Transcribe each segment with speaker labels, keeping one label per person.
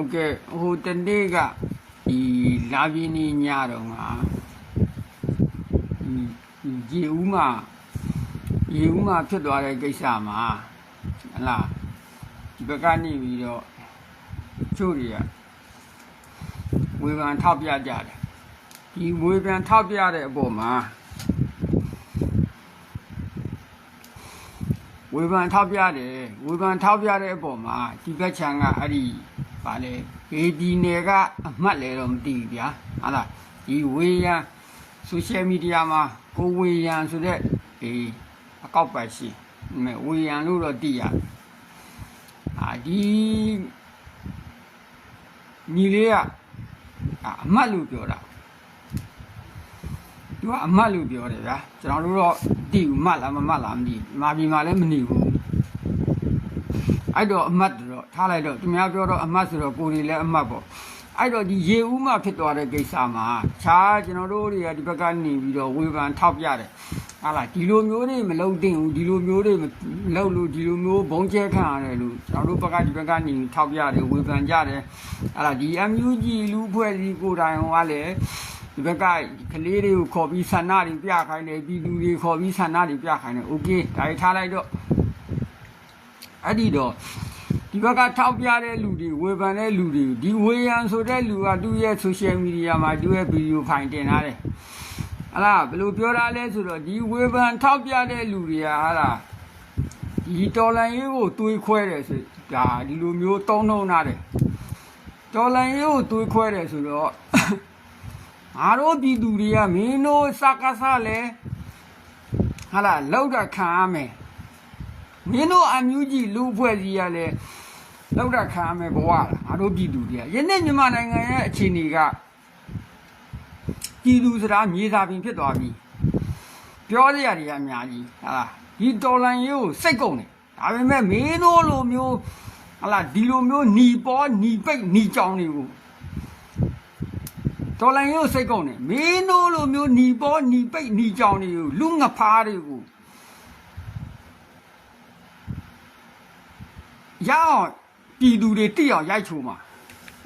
Speaker 1: ဟုတ်ကဲ့ဟိုတနေ့ကဒီလာပြင်းနေညတော့ငါဒီဒီရေဦးမှာရေဦးမှာဖြစ်သွားတဲ့ကိစ္စမှာဟလာဒီဘက်ကနေပြီးတော့ချို့တွေကဝေဖန်ထောက်ပြကြတယ်ဒီဝေဖန်ထောက်ပြတဲ့အပေါ်မှာဝေဖန်ထောက်ပြတယ်ဝေဖန်ထောက်ပြတဲ့အပေါ်မှာဒီဘက်ခြံကအဲ့ဒီ ဗာလေဒီဒီနယ်ကအမှတ်လေတော့မသိဘူးဗျာဟာလားဒီဝေယံဆိုရှယ်မီဒီယာမှာကိုဝေယံဆိုတဲ့ဒီအကောက်ပတ်ရှိမဲဝေယံလို့တော့သိရတယ်အာဒီညီလေးကအအမှတ်လို့ပြောတာသူကအမှတ်လို့ပြောတယ်ဗျာကျွန်တော်တို့တော့သိဘူးမှတ်လားမမှတ်လားမသိဘူးမာပြည်မှာလည်းမနေဘူး အဲ့တော့အမှတ်တော့ထားလိုက်တော့သူများပြောတော့အမှတ်ဆိုတော့ကိုယ်တွေလည်းအမှတ်ပေါ့အဲ့တော့ဒီရေဦးမှဖြစ်သွားတဲ့ကိစ္စမှာခြားကျွန်တော်တို့တွေကဒီဘက်ကနေပြီးတော့ဝေဖန်ထောက်ပြတယ်ဟာလားဒီလိုမျိုးတွေမလုပ်သင့်ဘူးဒီလိုမျိုးတွေမလုပ်လို့ဒီလိုမျိုးဘုံကျဲခံရတယ်လို့ကျွန်တော်တို့ဘက်ကဒီဘက်ကနေထောက်ပြတယ်ဝေဖန်ကြတယ်ဟာလားဒီ MUG လူဖွဲ့စည်းကိုယ်တိုင်ဟောလည်း ဒီဘက်ကကလေးတွေကိုခေါ်ပြီးဆန္ဒတွေပြခိုင်းတယ်ပြည်သူတွေခေါ်ပြီးဆန္ဒတွေပြခိုင်းတယ်โอเคဒါတွေထားလိုက်တော့ အဲ့ဒီတော့ဒီဘက်ကထောက်ပြတဲ့လူတွေဝေဖန်တဲ့လူတွေဒီဝေယံဆိုတဲ့လူကသူ့ရဲ့ social media မှာသူ့ရဲ့ video file တင်ထားတယ်ဟလားဘယ်လိုပြောတာလဲဆိုတော့ဒီဝေဖန်ထောက်ပြတဲ့လူတွေကဟာလားဒီတော်လန်ရေးကိုတွေးခွဲတယ်ဆိုဒါဒီလိုမျိုးတုံးနှုံနာတယ်တော်လန်ရေးကိုတွေးခွဲတယ်ဆိုတော့ငါတို့ပြည်သူတွေကမင်းတို့စကားဆလဲဟာလာလောက်တာခံရမယ် မင်းတို့အမျိုးကြီးလူဖွဲ့စည်းရလဲလောက်တာခံရမယ်ဘဝလားငါတို့ပြည်သူတွေကယနေ့မြန်မာနိုင်ငံရဲ့အခြေအနေကပြည်သူစရာမြေစာပင်ဖြစ်သွားပြီပြောရရတွေကအများကြီးဟာလာဒီတော်လန်ရေးကိုစိတ်ကုန်တယ်ဒါပေမဲ့မင်းတို့လိုမျိုးဟာလာဒီလိုမျိုးหนีပေါ်หนีပိတ်หนีကြောင်တွေကို တော်လိုင်းရုပ်စိတ်ကုန်တယ်မင်းတို့လိုမျိုးหนีပေါ်หนีပိတ်หนีကြောင်တွေကိုလူငဖားတွေကို ရအောင်ပြည်သူတွေတိအောင်ရိုက်ချိုးမှာ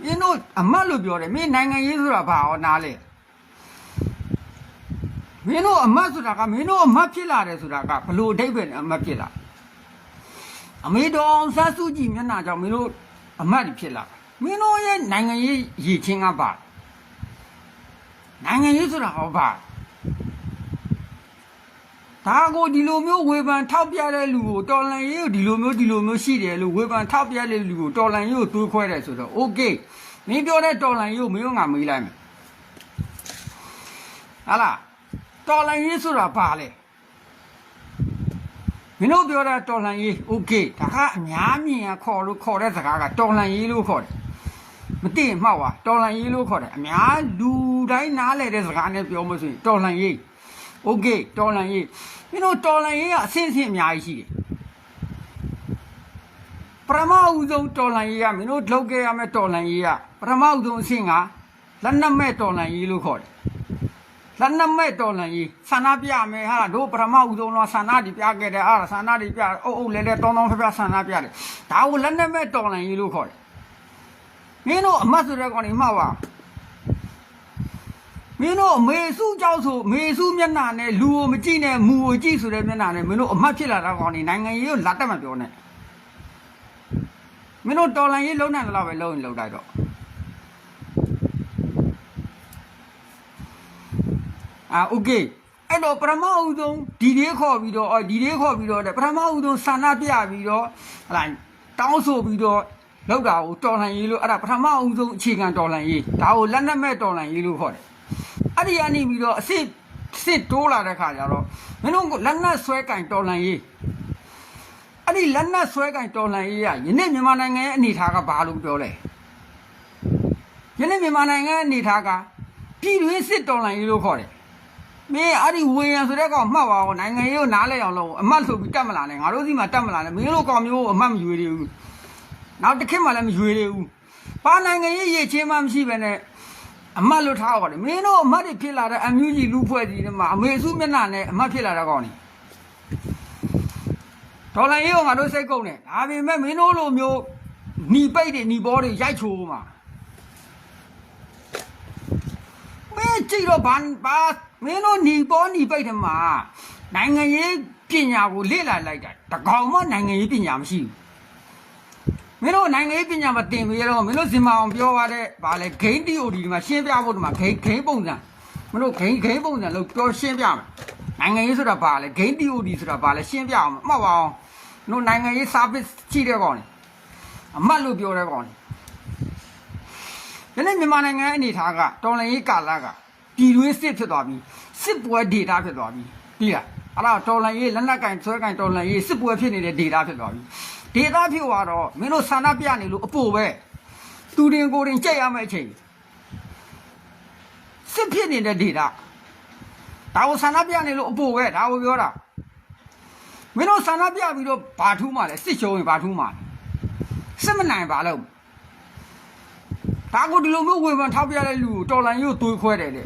Speaker 1: မင်းတို့အမတ်လို့ပြောတယ်မင်းနိုင်ငံရေးဆိုတာဘာရောနားလဲမင်းတို့အမတ်ဆိုတာကမင်းတို့အမတ်ဖြစ်လာတယ်ဆိုတာကဘလို့အဓိပ္ပာယ်နဲ့အမတ်ဖြစ်လာအမေတော်အောင်ဆတ်စုကြည်မျက်နှာကြောင့်မင်းတို့အမတ်တွေဖြစ်လာမင်းတို့ရဲ့နိုင်ငံရေးရည်ချင်းကပါနိုင်ငံရေးဆိုတာဟောပါ ဒါကိုဒီလိုမျိုးဝေဖန်ထောက်ပြတဲ့လူကိုတော်လန်ရေးကိုဒီလိုမျိုးဒီလိုမျိုးရှိတယ်လို့ဝေဖန်ထောက်ပြတဲ့လူကိုတော်လန်ရေးကိုတွေးခွဲတယ်ဆိုတော့ okay မင်းပြောတဲ့တော်လန်ရေးကိုမင်းကငါမေးလိုက်မယ်ဟာလားတော်လန်ရေးဆိုတာဘာလဲမင်းတို့ပြောတာတော်လန်ရေး okay ဒါကအများမြင်ခေါ်လို့ခေါ်တဲ့စကားကတော်လန်ရေးလို့ခေါ်တယ်မသိရင်မှောက်ပါတော်လန်ရေးလို့ခေါ်တယ်အများလူတိုင်းနားလည်တဲ့စကားနဲ့ပြောမှဆိုရင်တော်လန်ရေး โอเคတော်လန်ရေးမင်းတို့တော်လန်ရေးကအဆင့်ဆင့်အများကြီးရှိတယ်ပရမအုဆုံးတော်လန်ရေးကမင်းတို့လုပ်ခဲ့ရမယ့်တော်လန်ရေးကပရမအုဆုံးအဆင့်ကလက်နက်မဲ့တော်လန်ရေးလို့ခေါ်တယ်လက်နက်မဲ့တော်လန်ရေးဆန္ဒပြမယ်ဟာတို့ပရမအုဆုံးတော့ဆန္ဒတွေပြခဲ့တယ်အားဆန္ဒတွေပြအုပ်အုပ်လဲလဲတောင်းတောင်းဖျားဖျားဆန္ဒပြတယ်ဒါကိုလက်နက်မဲ့တော်လန်ရေးလို့ခေါ်တယ် မင်းတို့အမတ်ဆိုတဲ့ကောင်တွေမှတ်ပါ မင်းတို့အမေစုကြောက်ဆိုမေစုမျက်နှာနဲ့လူကိုမကြည့်နဲ့မူကိုကြည့်ဆိုတဲ့မျက်နှာနဲ့မင်းတို့အမတ်ဖြစ်လာတဲ့ကောင်တွေနိုင်ငံရေးကိုလက်တက်မပြောနဲ့မင်းတို့တော်လန်ရေးလုံးနိုင်တယ်လို့ပဲလုံးရင်လုံးလိုက်တော့အာโอเคအဲ့တော့ပထမဦးဆုံးဒီလေးခေါ်ပြီးတော့အော်ဒီလေးခေါ်ပြီးတော့တဲ့ပထမဦးဆုံးဆန္ဒပြပြီးတော့ဟလာတောင်းဆိုပြီးတော့ လောက်တာကိုတော်လှန်ရေးလို့အဲ့ဒါပထမအဆုံးအခြေခံတော်လှန်ရေးဒါကိုလက်နက်မဲ့တော်လှန်ရေးလို့ခေါ်တယ် အဲ့ဒီကနေပြီးတော့အစ်စစ်တိုးလာတဲ့ခါကျတော့မင်းတို့ကလက်နက်ဆွဲကင်တော်လှန်ရေးအဲ့ဒီလက်နက်ဆွဲကင်တော်လှန်ရေးကယနေ့မြန်မာနိုင်ငံရဲ့အနေအထားကဘာလို့ပြောလဲယနေ့မြန်မာနိုင်ငံရဲ့အနေအထားကပြည်တွင်းစစ်တော်လှန်ရေးလို့ခေါ်တယ်မင်းအဲ့ဒီဝေယံဆိုတဲ့ကောင်မှတ်ပါဦးနိုင်ငံရေးကိုနားလဲအောင်လို့အမတ်ဆိုပြီးတတ်မလာနဲ့ငါတို့စီမှာတတ်မလာနဲ့မင်းတို့ကောင်မျိုးအမတ်မယူရဘူးနောက်တစ်ခေတ်မှလည်းမရွေသေးဘူး။ဘာနိုင်ငံရေးရည်ချင်းမှမရှိပဲနဲ့ အမတ်လွတ်ထားပါတယ်။မင်းတို့အမတ်တွေဖြစ်လာတဲ့အမျိုးကြီးလူဖွဲ့ကြီးတွေမှာအမေစုမျက်နှာနဲ့အမတ်ဖြစ်လာတဲ့ကောင်တွေဒေါ်လာရေးကငါတို့စိတ်ကုန်တယ်။ဒါပေမဲ့မင်းတို့လိုမျိုး หนีပိတ်တွေหนีဘောတွေရိုက်ချိုးမှာမင်းကြည့်တော့ဘာဘာမင်းတို့หนีဘောหนีပိတ်တယ်မှာနိုင်ငံရေးပညာကိုလေ့လာလိုက်တာတကောင်မှနိုင်ငံရေးပညာမရှိဘူး မင်းတို့နိုင်ငံရေးပညာမသင်ပေးရတော့မင်းတို့စင်မအောင်ပြောရတဲ့ဗာလဲဂိမ်း TOD ဒီမှာရှင်းပြဖို့ဒီမှာဂိမ်းဂိမ်းပုံစံမင်းတို့ဂိမ်းဂိမ်းပုံစံလို့ပြောရှင်းပြမယ်နိုင်ငံရေးဆိုတာဗာလဲဂိမ်း TOD ဆိုတာဗာလဲရှင်းပြအောင်မှတ်ပါအောင်မင်းတို့နိုင်ငံရေး service ရှိတဲ့ကောင်လေအမတ်လို့ပြောတဲ့ကောင်လေဒီနေ့မြန်မာနိုင်ငံအနေထားကတော်လှန်ရေးကာလကပြည်တွင်းစစ်ဖြစ်သွားပြီစစ်ပွဲဒေတာဖြစ်သွားပြီသိလားအဲ့ဒါတော်လှန်ရေးလက်နက်ကင်ဆွဲကင်တော်လှန်ရေးစစ်ပွဲဖြစ်နေတဲ့ဒေတာဖြစ်သွားပြီ ဒေတာဖြစ်သွားတော့မင်းတို့ဆန္ဒပြနေလို့အပိုပဲသူတင်ကိုယ်တင်ကြက်ရမယ့်အချိန်စစ်ဖြစ်နေတဲ့ဒေတာဒါကိုဆန္ဒပြနေလို့အပိုပဲဒါကိုပြောတာမင်းတို့ဆန္ဒပြပြီးတော့ဘာထူးမှလဲစစ်ရှုံးရင်ဘာထူးမှလဲစစ်မနိုင်ပါလို့ဒါကိုဒီလိုမျိုးဝေဖန်ထောက်ပြတဲ့လူကိုတော်လန်ရို့သွေးခွဲတယ်လေ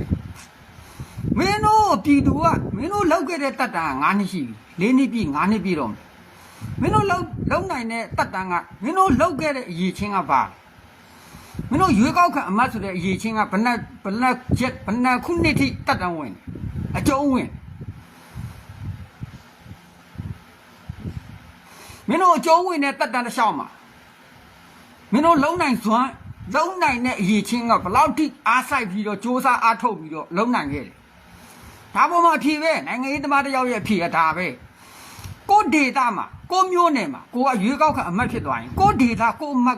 Speaker 1: မင်းတို့ပြည်သူကမင်းတို့လောက်ခဲ့တဲ့တတ်တန်က9နှစ်ရှိပြီ4နှစ်ပြည့်9နှစ်ပြည့်တော့ မယ်မင်းတို့လောက်လောက်နိုင်တဲ့တတ်တန်ကမင်းတို့လောက်ခဲ့တဲ့အရေးချင်းကပါမင်းတို့ရွေးကောက်ခံအမတ်ဆိုတဲ့အရေးချင်းကဘဏ္ဍဘဏ္ဍချက်ဘဏ္ဍခုနှစ်ထိတတ်တန်ဝင်တယ်အကျုံးဝင်မင်းတို့အကျုံးဝင်တဲ့တတ်တန်တစ်လျှောက်မှာမင်းတို့လုံနိုင်စွမ်းလုံနိုင်တဲ့အရေးချင်းကဘယ်လောက်ထိအားဆိုင်ပြီးတော့စ조사အားထုတ်ပြီးတော့လုံနိုင်ခဲ့တယ်ဒါပေါ်မှာအဖြေပဲနိုင်ငံရေးသမားတစ်ယောက်ရဲ့အဖြေကဒါပဲ ကိုဒေတာမှာကိုမျိုးနယ်မှာကိုကရွေးကောက်ခံအမတ်ဖြစ်သွားရင်ကိုဒေတာကိုမတ်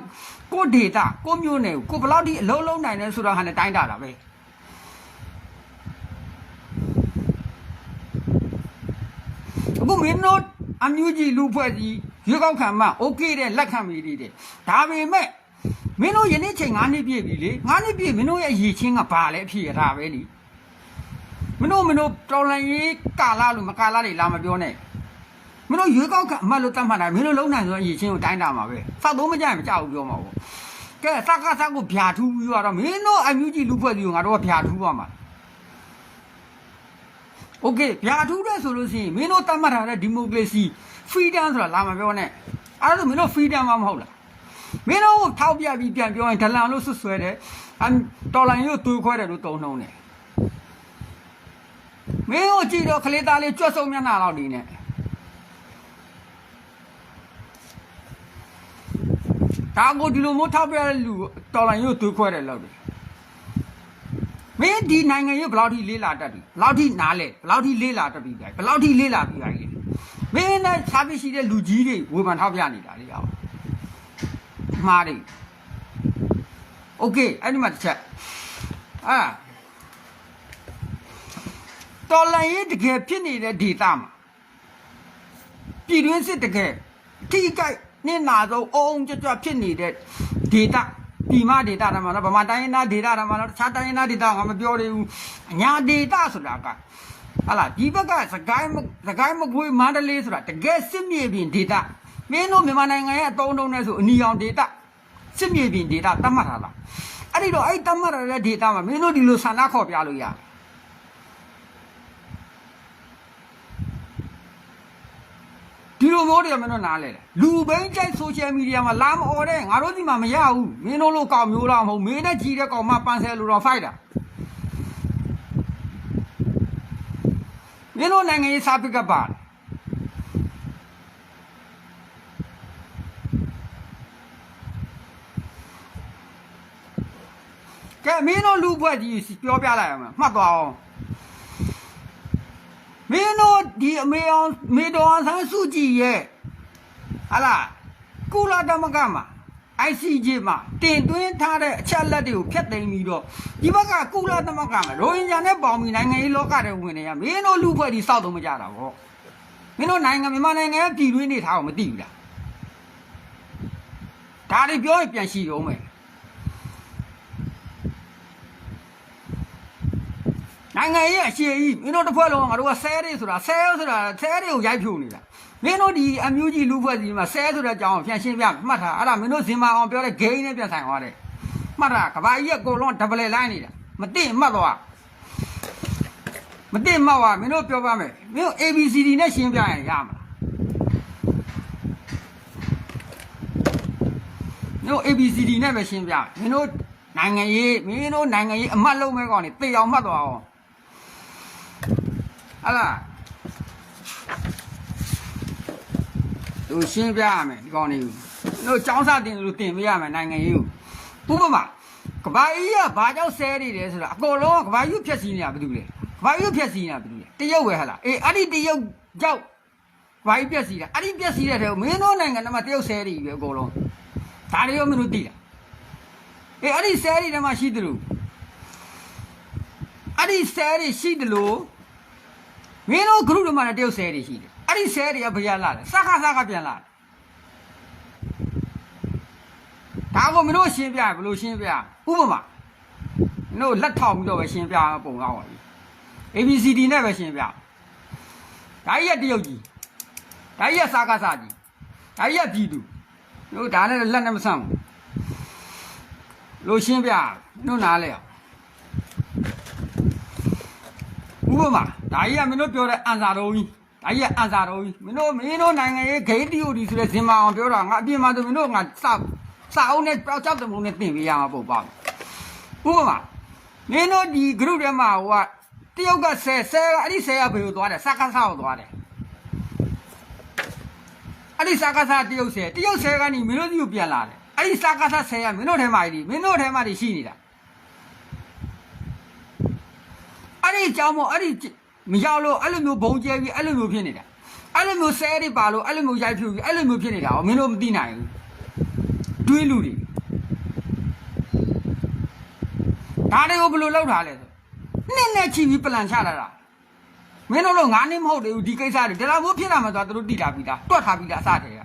Speaker 1: ကိုဒေတာကိုမျိုးနယ်ကိုကိုဘယ်လောက်ထိအလုံးလုံးနိုင်လဲဆိုတာဟာနဲ့တိုင်းတာတာပဲအခုမင်းတို့အမျိုးကြီးလူဖွဲ့ကြီးရွေးကောက်ခံမှโอเคတဲ့လက်ခံမိတယ်ဒါပေမဲ့မင်းတို့ယနေ့ချိန်9နှစ်ပြည့်ပြီလေ9နှစ်ပြည့်မင်းတို့ရဲ့အရေးချင်းကဘာလဲအဖြစ်ရတာပဲလीမင်းတို့မင်းတို့တော်လန်ရေးကာလလို့မကာလတွေလာမပြောနဲ့ မင်းတို့ရွေးကောက်ခံအမှတ်လို့တတ်မှတ်တာမင်းတို့လုံးနိုင်ဆိုအရေးချင်းကိုတိုင်းတာမှာပဲစောက်သုံးမကြရင်မကြဘူးပြောမှာပေါ့ကဲစကားစကိုဗျာထူးပြီးတော့မင်းတို့အမျိုးကြီးလူဖွဲ့ကြီးကိုငါတို့ကဗျာထူးပါမှာโอเคဗျာထူးတဲ့ဆိုလို့ရှိရင်မင်းတို့တတ်မှတ်ထားတဲ့ဒီမိုကရေစီ freedom ဆိုတာလာမပြောနဲ့အဲ့ဒါဆိုမင်းတို့ freedom မမဟုတ်လားမင်းတို့ကိုထောက်ပြပြီးပြန်ပြောရင်ဒလန်လို့ဆွဆွဲတယ်အမ်တော်လိုင်းရို့သွေးခွဲတယ်လို့တုံနှုံးတယ်မင်းတို့ကြည့်တော့ခလေးသားလေးကြွတ်စုံမျက်နှာလောက်ဒီနဲ့ ဒါကိုဒီလိုမျိုးထောက်ပြတဲ့လူတော်လိုင်းရို့သွေးခွဲတယ်လို့တယ်မင်းဒီနိုင်ငံရေးဘယ်လောက်ထိလေးလာတတ်ပြီဘယ်လောက်ထိနားလဲဘယ်လောက်ထိလေးလာတတ်ပြီဘယ်လောက်ထိလေးလာပြီလဲမင်းနဲ့စာပစ်ရှိတဲ့လူကြီးတွေဝေဖန်ထောက်ပြနေတာလေအောင်မှားတယ်โอเคအဲ့ဒီမှာတစ်ချက်အာတော်လိုင်းရေးတကယ်ဖြစ်နေတဲ့ဒေတာမှာပြည်တွင်းစစ်တကယ်ထိကြိုက် နစ်နာဆုံးအုံကြွကြွဖြစ်နေတဲ့ဒေတာပြည်မဒေတာတမှာနော်ဗမာတိုင်းရင်းသားဒေတာတမှာနော်တခြားတိုင်းရင်းသားဒေတာကမပြောသေးဘူးအညာဒေတာဆိုတာကဟာလာဒီဘက်ကစကိုင်းစကိုင်းမကွေးမန္တလေးဆိုတာတကယ်စစ်မြေပြင်ဒေတာမင်းတို့မြန်မာနိုင်ငံရဲ့အတုံးတုံးနဲ့ဆိုအနီရောင်ဒေတာစစ်မြေပြင်ဒေတာတတ်မှတ်ထားလားအဲ့ဒီတော့အဲ့တတ်မှတ်ရတဲ့ဒေတာမှာမင်းတို့ဒီလိုဆန္ဒခေါ်ပြလို့ရတယ် ဒီလိုမျိုးတွေမင်းတို့နားလဲတယ်လူဘိန်းကြိုက်ဆိုရှယ်မီဒီယာမှာလာမအော်တဲ့ငါတို့ဒီမှာမရဘူးမင်းတို့လိုကောင်မျိုးတော့မဟုတ်မင်းနဲ့ကြီးတဲ့ကောင်မပန်ဆယ်လိုတော့ဖိုက်တာမင်းတို့နိုင်ငံရေးစာပစ်ကပါတယ်ကဲမင်းတို့လူဖွဲ့ကြီးပြောပြလိုက်အောင်မှတ်သွားအောင် မင်းတို့ဒီအမေအောင်မေတော်အောင်ဆန်းစုကြည်ရဲ့ဟာလားကုလသမဂ္ဂမှာ ICJ မှာတင်သွင်းထားတဲ့အချက်လက်တွေကိုဖျက်သိမ်းပြီးတော့ဒီဘက်ကကုလသမဂ္ဂမှာရိုဟင်ဂျာနဲ့ပေါင်ပြီးနိုင်ငံရေးလောကတွေဝင်နေရမင်းတို့လူဖွဲ့ဒီစောက်တော့မကြတာဗောမင်းတို့နိုင်ငံမြန်မာနိုင်ငံရဲ့ပြည်တွင်းနေထားအောင်မသိဘူးလားဒါတွေပြောရင်ပြန်ရှိရုံပဲ နိုင်ငံရေးအရှိကြီးမင်းတို့တစ်ဖွဲ့လုံးကငါတို့ကဆဲတွေဆိုတာဆဲဆိုတာဆဲတွေကိုရိုက်ဖြုတ်နေတာမင်းတို့ဒီအမျိုးကြီးလူဖွဲ့စီမှာဆဲဆိုတဲ့အကြောင်းပြန်ရှင်းပြမှတ်ထားအဲ့ဒါမင်းတို့ဇင်မာအောင်ပြောတဲ့ဂိမ်းနဲ့ပြန်ဆိုင်သွားတယ်မှတ်ထားကဘာကြီးကကိုလုံးဒဘယ်လိုင်းနေတာမသိမှတ်သွားမသိမှတ်သွားမင်းတို့ပြောပါမယ်မင်းတို့ ABCD နဲ့ရှင်းပြရင်ရမလားမမင်းတို့ ABCD နဲ့ပဲရှင်းပြမင်းတို့နိုင်ငံရေးမင်းတို့နိုင်ငံရေးအမှတ်လုံးမဲကောင်နေတေအောင်မှတ်သွားအောင် ဟလာသူရှင်းပြရမယ်ဒီကောင်နေတို့ចောင်းစားတင်လို့တင်ပေးရမယ်နိုင်ငံရေးကိုဥပမာကဘာကြီးကဘာကြောင့်ဆဲနေတယ်ဆိုတော့အကုန်လုံးကကဘာကြီးဖြက်စီးနေတာဘာလို့လဲကဘာကြီးဖြက်စီးနေတာဘာလို့လဲတရုတ်ပဲဟလားအေးအဲ့ဒီတရုတ်ကြောက်ဘာကြီးပြက်စီးတာအဲ့ဒီပြက်စီးတဲ့ထဲကိုမင်းတို့နိုင်ငံထဲမှာတရုတ်ဆဲနေပြီအကုန်လုံးဒါတွေရောမင်းတို့သိလားအေးအဲ့ဒီဆဲတွေထဲမှာရှိတယ်လို့အဲ့ဒီဆဲတွေရှိတယ်လို့ မင်းတို့ group တွေမှာလည်းတရုတ်ဆဲတွေရှိတယ်အဲ့ဒီဆဲတွေကဘယ်ရလာလဲစခါစခါပြန်လာတယ်ဒါကိုမင်းတို့ရှင်းပြဘယ်လိုရှင်းပြဥပမာမင်းတို့လက်ထောက်ပြီးတော့ပဲရှင်းပြပုံတော့ပါပြီ ABCD နဲ့ပဲရှင်းပြဒါကြီးကတရုတ်ကြီးဒါကြီးကစားကားစားကြီးဒါကြီးကပြည်သူမင်းတို့ဒါနဲ့လက်နဲ့မဆန့်ဘူးလို့ရှင်းပြမင်းတို့နားလဲအောင်ဥ ပမာဒါကြီးကမင်းတို့ပြောတဲ့အန်စာတော်ကြီးဒါကြီးကအန်စာတော်ကြီးမင်းတို့မင်းတို့နိုင်ငံရေးဂိတ်တီယိုဒီဆိုတဲ့ဇင်မာအောင်ပြောတာငါအပြင်မှာဆိုမင်းတို့ငါစစာအုပ်နဲ့ကြောက်ကြောက်တယ်မုံနဲ့တင်ပေးရမှာပုံပါဥပမာမင်းတို့ဒီ group ထဲမှာဟိုကတယောက်က10 10ကအဲ့ဒီ10ကဘယ်လိုသွားတယ်စကားစားကိုသွားတယ်အဲ့ဒီစကားစားတယောက်10တယောက်10ကနေမင်းတို့ဒီကိုပြန်လာတယ်အဲ့ဒီစကားစား10ကမင်းတို့ထဲမှာဒီမင်းတို့ထဲမှာဒီရှိနေတာ အဲ့ဒီအကြောင်းမို့အဲ့ဒီမရောက်လို့အဲ့လိုမျိုးဘုံကျဲပြီးအဲ့လိုမျိုးဖြစ်နေတာအဲ့လိုမျိုးဆဲတွေပါလို့အဲ့လိုမျိုးရိုက်ဖြူပြီးအဲ့လိုမျိုးဖြစ်နေတာဟောမင်းတို့မသိနိုင်ဘူးတွေးလူတွေဒါတွေကိုဘယ်လိုလုပ်ထားလဲဆိုနှစ်နဲ့ချီပြီးပလန်ချလာတာမင်းတို့လို့ငါးနှစ်မဟုတ်သေးဘူးဒီကိစ္စတွေဒါတော့မို့ဖြစ်လာမှသွားသူတို့တိလာပြီးသားတွက်ထားပြီးသားအစတည်းက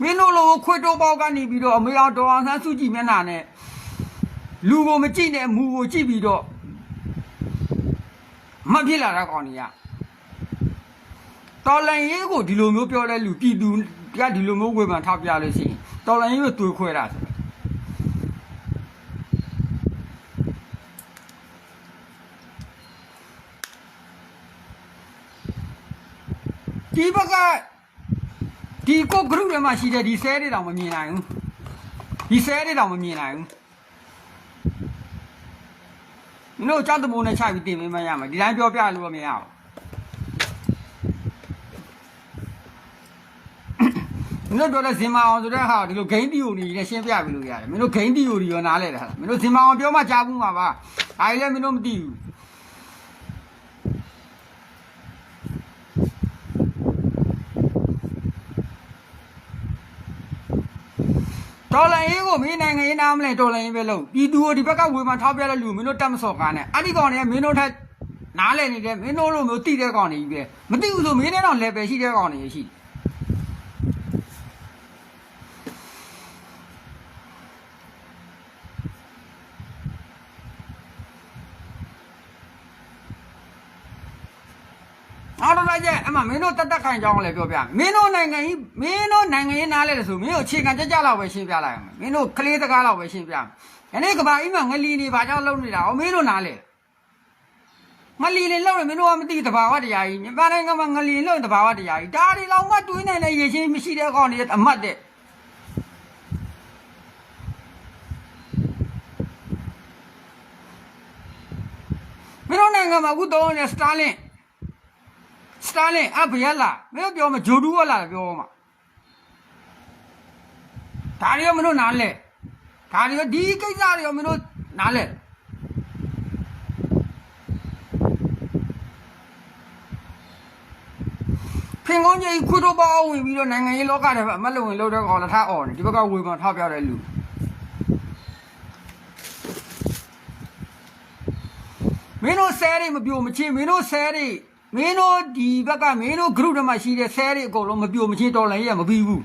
Speaker 1: မင်းတို့လို့ခွေတိုးပေါက်ကနေပြီးတော့အမေအောင်တော်အောင်ဆန်းစုကြည်မျက်နှာနဲ့လူကိုမကြည့်နဲ့မူကိုကြည့်ပြီးတော့ မဖြစ်လာတာကောင်ကြီးကတော်လန်ရေးကိုဒီလိုမျိုးပြောတဲ့လူပြည်သူကဒီလိုမျိုးဝေဖန်ထောက်ပြလို့ရှိရင်တော်လန်ရေးကိုတွေးခွဲတာဆိုတော့ဒီဘက်ကဒီကို group ထဲမှာရှိတဲ့ဒီဆဲတွေတောင်မမြင်နိုင်ဘူးဒီဆဲတွေတောင်မမြင်နိုင်ဘူး မင်းတို့ကြောက်တမုံနဲ့ချပြီးတင်ပေးမရမှာဒီတိုင်းပြောပြလို့မရဘူးမင်းတို့တော့ဇင်မာအောင်ဆိုတဲ့ဟာဒီလိုဂိမ်းတီယိုနီနဲ့ရှင်းပြပြီးလို့ရတယ်မင်းတို့ဂိမ်းတီယိုဒီရောနားလဲတာမင်းတို့ဇင်မာအောင်ပြောမှကြားဘူးမှာပါဒါကြီးလည်းမင်းတို့မသိဘူး တော်လိုင်းရေးကိုမင်းနိုင်ငံရေးနားမလဲတော်လိုင်းရေးပဲလို့ပြည်သူကိုဒီဘက်ကဝေဖန်ထောက်ပြတဲ့လူမင်းတို့တက်မစော်ကားနဲ့အဲ့ဒီကောင်တွေကမင်းတို့ထက်နားလဲနေတယ်မင်းတို့လိုမျိုးတိတဲ့ကောင်တွေကြီးပဲမသိဘူးဆိုမင်းနဲ့တော့ level ရှိတဲ့ကောင်တွေရှိတယ် အားတော့လိုက်ရဲ့အမမင်းတို့တက်တက်ခိုင်ကြောင်းလည်းပြောပြမင်းတို့နိုင်ငံကြီးမင်းတို့နိုင်ငံရေးနားလဲတယ်ဆိုမင်းတို့အခြေခံကြကြလောက်ပဲရှင်းပြလိုက်အောင်မင်းတို့ကလေးတကားလောက်ပဲရှင်းပြမယ်ယနေ့ကဘာကြီးမှာငလီနေဘာကြောင့်လုံနေတာအောင်မင်းတို့နားလဲငလီနေလုံနေမင်းတို့ကမသိတဘာဝတရားကြီးမြန်မာနိုင်ငံမှာငလီလုံတဘာဝတရားကြီးဒါတွေလောက်မှတွေးနိုင်တဲ့ရေချင်းမရှိတဲ့ကောင်တွေအမတ်တဲ့မင်းတို့နိုင်ငံမှာအခုတော့နေစတာလင် စတာလင်အဘယက်လာမင်းတို့ပြောမဂျိုဒူးဝလာပြောမှာဒါတွေရောမင်းတို့နားလဲဒါတွေရောဒီကိစ္စတွေရောမင်းတို့နားလဲဖင်ကုန်းကြီးခွတ်တော့ပေါ့ဝင်ပြီးတော့နိုင်ငံရေးလောကထဲမှာအမတ်လုံဝင်လို့တော့ခေါ်လာထားអော်နေဒီဘက်ကဝေဖန်ထောက်ပြတဲ့လူမင်းတို့ဆဲတွေမပြိုမချင်းမင်းတို့ဆဲတွေ မင်းတို့ဒီဘက်ကမင်းတို့ group ထဲမှာရှိတဲ့ဆဲတွေအကုန်လုံးမပြိုမချင်းတော်လိုင်းရမပြီးဘူး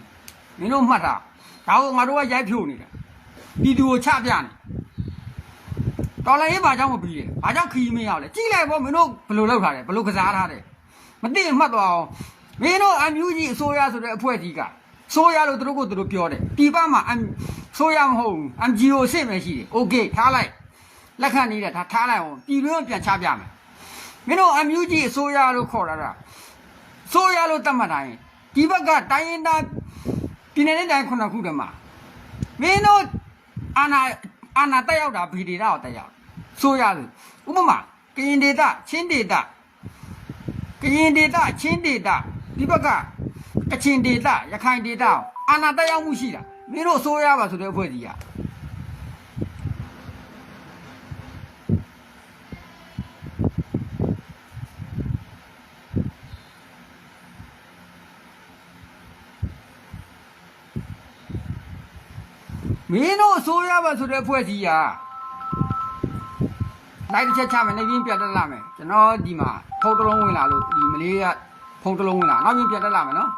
Speaker 1: မင်းတို့မှတ်တာဒါကိုငါတို့ကရိုက်ဖြိုနေတာပြည်သူကိုချပြနေတော်လိုင်းရဘာကြောင့်မပြီးလဲဘာကြောင့်ခီးမရလဲကြည့်လိုက်ပေါ့မင်းတို့ဘယ်လိုလုပ်ထားလဲဘယ်လိုကစားထားလဲမသိမှတ်သွားအောင်မင်းတို့ MUG အစိုးရဆိုတဲ့အဖွဲ့ကြီးကဆိုရလို့သူတို့ကိုသူတို့ပြောတယ်ပြည်ပမှာဆိုရမဟုတ်ဘူး MGO စစ်မယ်ရှိတယ် okay ထားလိုက်လက်ခံနေတာဒါထားလိုက်အောင်ပြည်တွင်းပြန်ချပြမယ် မင်းတို့အမျိုးကြီးအစိုးရလို့ခေါ်တာတာဆိုရလို့တတ်မှတ်တိုင်းဒီဘက်ကတိုင်းရင်းသားပြည်နယ်နဲ့တိုင်းခုနှစ်ခုတည်းမှာမင်းတို့အာနာအာနာတက်ရောက်တာဗီဒီတာကိုတက်ရောက်ဆိုရတယ်ဥပမာကရင်ဒေတာချင်းဒေတာကရင်ဒေတာချင်းဒေတာဒီဘက်ကကချင်ဒေတာရခိုင်ဒေတာအာနာတက်ရောက်မှုရှိတာမင်းတို့ဆိုရပါဆိုတဲ့အဖွဲ့ကြီးက မင်းတို့ဆိုရပါဆိုတဲ့အဖွဲ့ကြီးကလိုက်တစ်ချက်ချမယ်နေပြင်းပြတ်တက်လာမယ်ကျွန်တော်ဒီမှာဖုန်းတစ်လုံးဝင်လာလို့ဒီမလေးကဖုန်းတစ်လုံးဝင်လာနောက်ပြင်းပြတ်တက်လာမယ်နော်